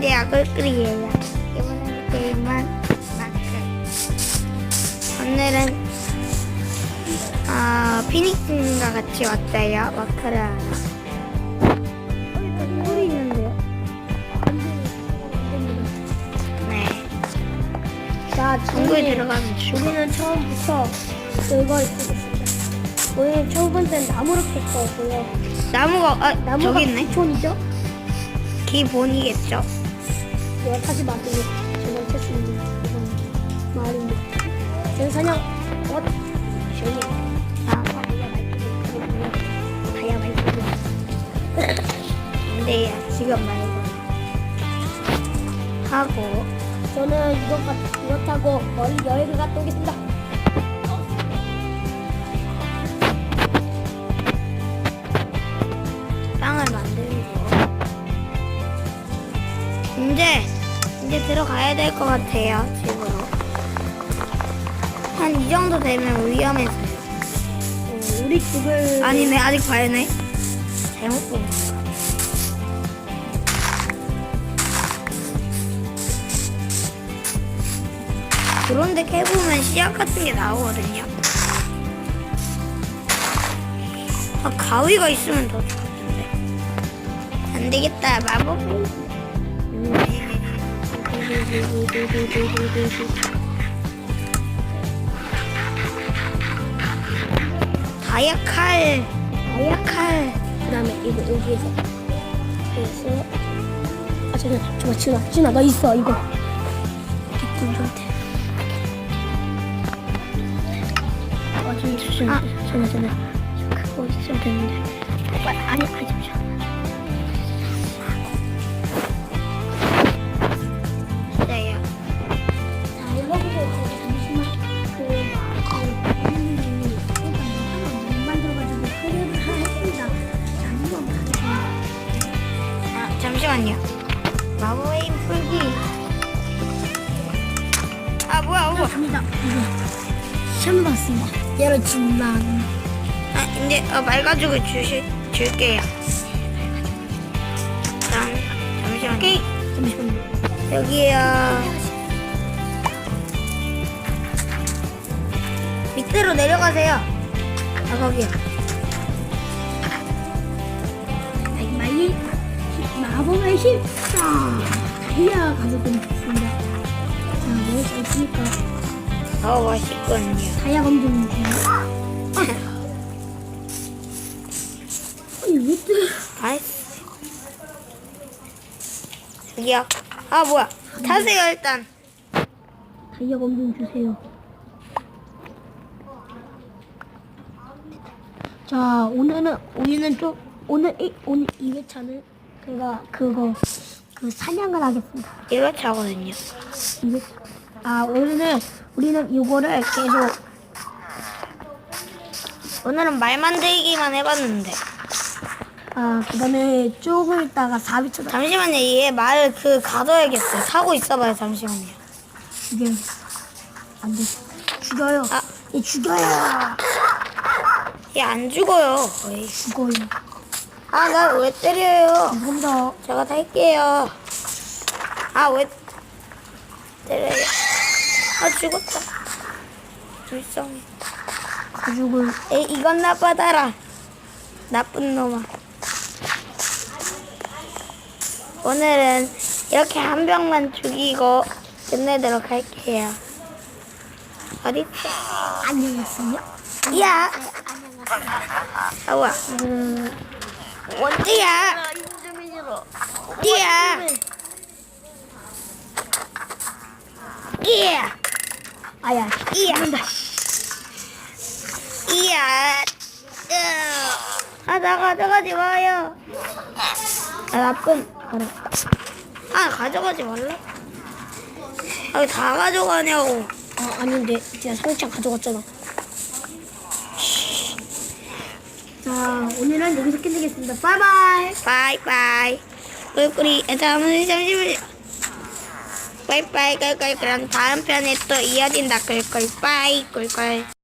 안녕하세요 꿀꿀이에요. 이번에는 게임은 마크 오늘은 어, 피닉스님과 같이 왔어요. 마크를 하러. 있는데요? 네. 들어가면 죽어. 우리는 처음부터 이걸 쓰겠습니다. 우리는 첫 번째 나무로 캘 거고요. 나무가 아 나무가 저기 있네. 기촌이죠? 기본이겠죠 이거 다시 만들고 저번 쳤습니다. 이건 말입니다. 저는 사냥, 어, 해. 아 다이아 말고, 다이아 말고. 안돼요 지금 말고 하고 저는 이것, 가- 이것 타고 멀리 여행을 갔다 오겠습니다. 들어가야 될 것 같아요 집으로. 한 이 정도 되면 위험해서요 어, 우리 집을. 아니네 아직 봐야네. 잘못 본 그런데 캐보면 씨앗 같은 게 나오거든요. 아 가위가 있으면 더 좋겠는데. 안 되겠다 마법 다이아 칼 다이아 칼. 그 다음에 이거 여기에서. 그래서 아 잠깐 잠깐 준아 준아 너 있어 이거. 기쁜 상태 어좀 주시면 아. 전화 전화 그거 있으면 되는데. 아, 아니 아니 잠시만 잠시만요. 마법의 힘 풀기. 아, 뭐야, 뭐야. 갑니다 시험 봤습니다 얘를 준다 아, 이제 어, 맑아지고 주시, 줄게요. 잠, 잠시만요. 잠시만요 여기요. 밑으로 내려가세요. 아, 거기요. 빨리 마법의 힘! 자, 다이아 가져오면 좋습니다. 자, 뭐가 있습니까? 어, 맛있거든요. 다이아 검정 주세요. 아니, 왜 또? 맛있어. 여기요. 아, 뭐야. 타세요, 일단. 다이아 검정 주세요. 자, 오늘은, 우리는 좀, 오늘, 이, 오늘 2회차는, 그가, 그거, 그 사냥을 하겠습니다. 이거 차거든요. 이게 아 오늘은 우리는 이거를 계속 오늘은 말 만들기만 해봤는데. 아 그다음에 조금 있다가 4위차 잠시만요. 얘 말 그 가둬야겠어요. 사고 있어봐요. 잠시만요. 죽여 안돼 죽여요 아. 얘 죽여요 얘 안 죽어요. 거의. 죽어요 아, 나 왜 때려요? 더 제가 탈게요. 아, 왜 때려요? 아, 죽었다. 불쌍해. 가죽을 에이, 이건 나 받아라. 나쁜 놈아. 오늘은 이렇게 한 병만 죽이고 끝내도록 할게요. 어딨어? 안녕했어요 야! 아, 와. 음, 원지야! 띠야! 이야! 아야 이야! 이야! 으. 아, 나 가져가지 마요. 아, 나쁜. 아, 가져가지 말라. 아, 왜다 가져가냐고. 아 아닌데 제가 상자 가져갔잖아 자 오늘은 여기서 끝내겠습니다 바이바이 바이바이. 꿀꿀이, 잠시, 잠시만요. 바이바이, 꿀꿀. 그럼 다음 편에 또 이어진다, 꿀꿀. 바이, 꿀꿀.